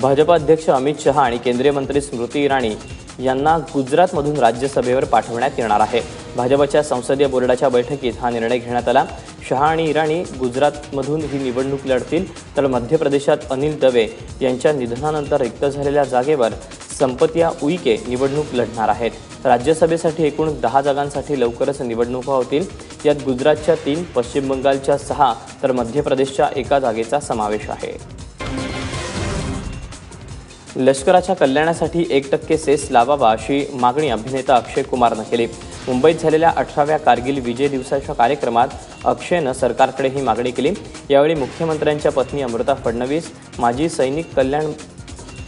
भाजप अध्यक्ष अमित शहा आणि केंद्रीय मंत्री स्मृती इराणी यांना गुजरातमधून राज्यसभेवर पाठवण्यात येणार आहे. भाजपच्या संसदीय बोर्डाच्या बैठकीत हा निर्णय घेण्यात आला. शहा आणि इराणी गुजरातमधून ही निवडणूक लढतील तर मध्य प्रदेशात अनिल दवे यांच्या निधनानंतर रिक्त झालेल्या जागेवर संपतिया उईके निवडणूक लढणार आहेत. राज्यसभेसाठी एकूण दहा जागांसाठी लवकरच निवडणुका होतील. यात गुजरातच्या तीन पश्चिम बंगालच्या सहा तर मध्य प्रदेशच्या एका जागेचा समावेश आहे. लष्कराच्या कल्याणासाठी एक टक्के सेस लावावा अशी मागणी अभिनेता अक्षय कुमारनं केली. मुंबईत झालेल्या अठराव्या कारगिल विजय दिवसाच्या कार्यक्रमात अक्षयनं सरकारकडे ही मागणी केली. यावेळी मुख्यमंत्र्यांच्या पत्नी अमृता फडणवीस माजी सैनिक कल्याण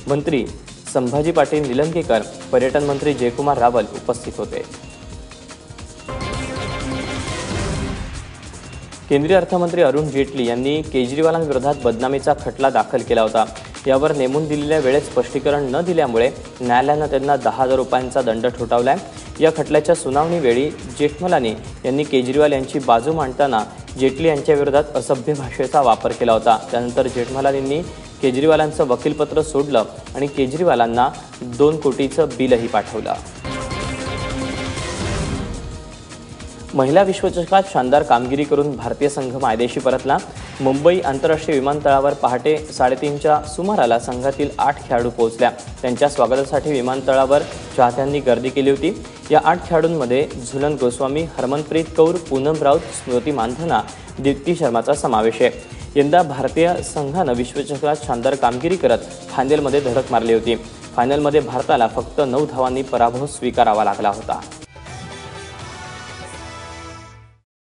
मंत्री संभाजी पाटील निलंगेकर पर्यटन मंत्री जयकुमार रावल उपस्थित होते. केंद्रीय अर्थमंत्री अरुण जेटली यांनी केजरीवालांविरोधात बदनामीचा खटला दाखल केला होता. यावर नेमून दिलेल्या वेळेत स्पष्टीकरण न दिल्यामुळे न्यायालयानं त्यांना दहा हजार रुपयांचा दंड ठोठावलाय. या खटल्याच्या सुनावणीवेळी जेठमलानी यांनी केजरीवाल यांची बाजू मांडताना जेटली यांच्याविरोधात असभ्य भाषेचा वापर केला होता. त्यानंतर जेठमलानींनी केजरीवालांचं वकीलपत्र सोडलं आणि केजरीवालांना दोन कोटीचं बिलही पाठवलं. महिला विश्वचषकात शानदार कामगिरी करून भारतीय संघ मायदेशी परतला. मुंबई आंतरराष्ट्रीय विमानतळावर पहाटे साडेतीनच्या सुमाराला संघातील आठ खेळाडू पोहोचल्या. त्यांच्या स्वागतासाठी विमानतळावर चाहत्यांनी गर्दी केली होती. या आठ खेळाडूंमध्ये झुलन गोस्वामी हरमनप्रीत कौर पूनम राऊत स्मृती मानधना दीप्ती शर्माचा समावेश आहे. यंदा भारतीय संघानं विश्वचषकात शानदार कामगिरी करत फायनलमध्ये धडक मारली होती. फायनलमध्ये भारताला फक्त नऊ धावांनी पराभव स्वीकारावा लागला होता.